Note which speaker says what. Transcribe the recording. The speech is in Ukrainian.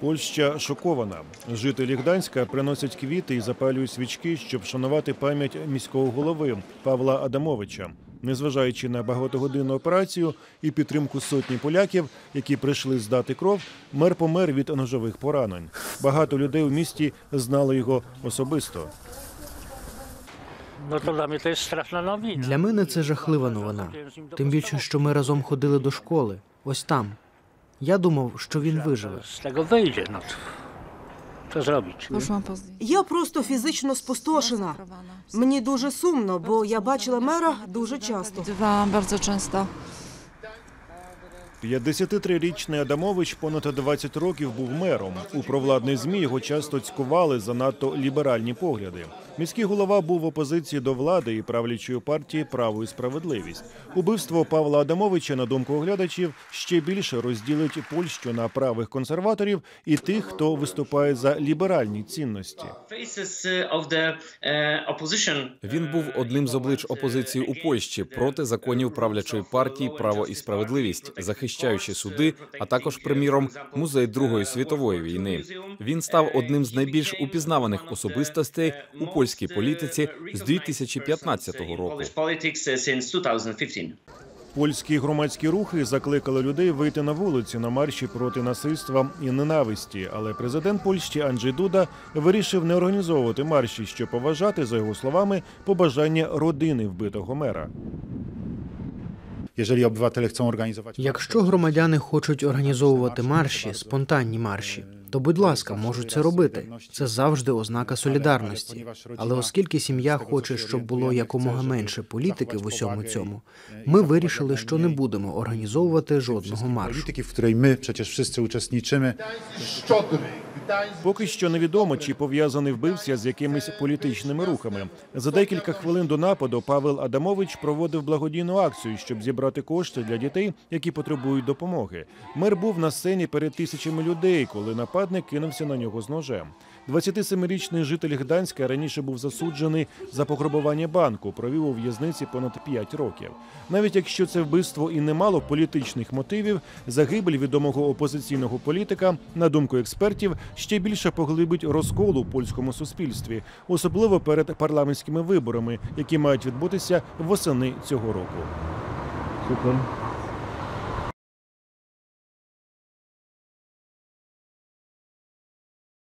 Speaker 1: Польща шокована. Жителі Гданська приносять квіти і запалюють свічки, щоб шанувати пам'ять міського голови Павла Адамовича. Незважаючи на багатогодинну операцію і підтримку сотні поляків, які прийшли здати кров, мер помер від ножових поранень. Багато людей у місті знали його особисто.
Speaker 2: Nowina.
Speaker 3: Для мене це жахлива новина. Тим більше, що ми разом ходили до школи. Ось там. Я думав, що він виживе.
Speaker 2: З того вийде.
Speaker 4: Ну, що зробить?
Speaker 5: Я просто фізично спустошена. Мені дуже сумно, бо я бачила мера дуже часто.
Speaker 4: Дуже часто.
Speaker 1: 53-річний Адамович понад 20 років був мером. У провладних змі його часто цькували за надто ліберальні погляди. Міський голова був в опозиції до влади і правлячої партії Право і справедливість. Убивство Павла Адамовича, на думку оглядачів, ще більше розділить Польщу на правих консерваторів і тих, хто виступає за ліберальні цінності.
Speaker 6: Він був одним з облич опозиції у Польщі проти законів правлячої партії Право і справедливість, захищаючи суди, а також, приміром, музей Другої світової війни. Він став одним з найбільш упізнаваних особистостей у польській політиці з 2015 року.
Speaker 7: Polish politics since 2015.
Speaker 1: Польські громадські рухи закликали людей вийти на вулиці на марші проти насильства і ненависті. Але президент Польщі Анджей Дуда вирішив не організовувати марші, щоб поважати, за його словами, побажання родини вбитого мера.
Speaker 8: Jeżeli obywatele chcą organizować.
Speaker 3: Якщо громадяни хочуть організовувати марші, спонтанні марші, то будь ласка, можуть це робити. Це завжди ознака солідарності. Але оскільки сім'я хоче, щоб було якомога менше політики в усьому цьому, ми вирішили, що не будемо організовувати жодного маршу.
Speaker 8: My przecież wszyscy uczestniczymy,
Speaker 1: Поки що невідомо, чи пов'язаний вбивця з якимись політичними рухами. За декілька хвилин до нападу Павел Адамович проводив благодійну акцію, щоб зібрати кошти для дітей, які потребують допомоги. Мер був на сцені перед тисячами людей, коли нападник кинувся на нього з ножем. 27-річний житель Гданська раніше був засуджений за пограбування банку, провів у в'язниці понад 5 років. Навіть якщо це вбивство і не мало політичних мотивів, загибель відомого опозиційного політика, на думку експертів, ще більше поглибить розкол у польському суспільстві, особливо перед парламентськими виборами, які мають відбутися восени цього року.
Speaker 3: Супер.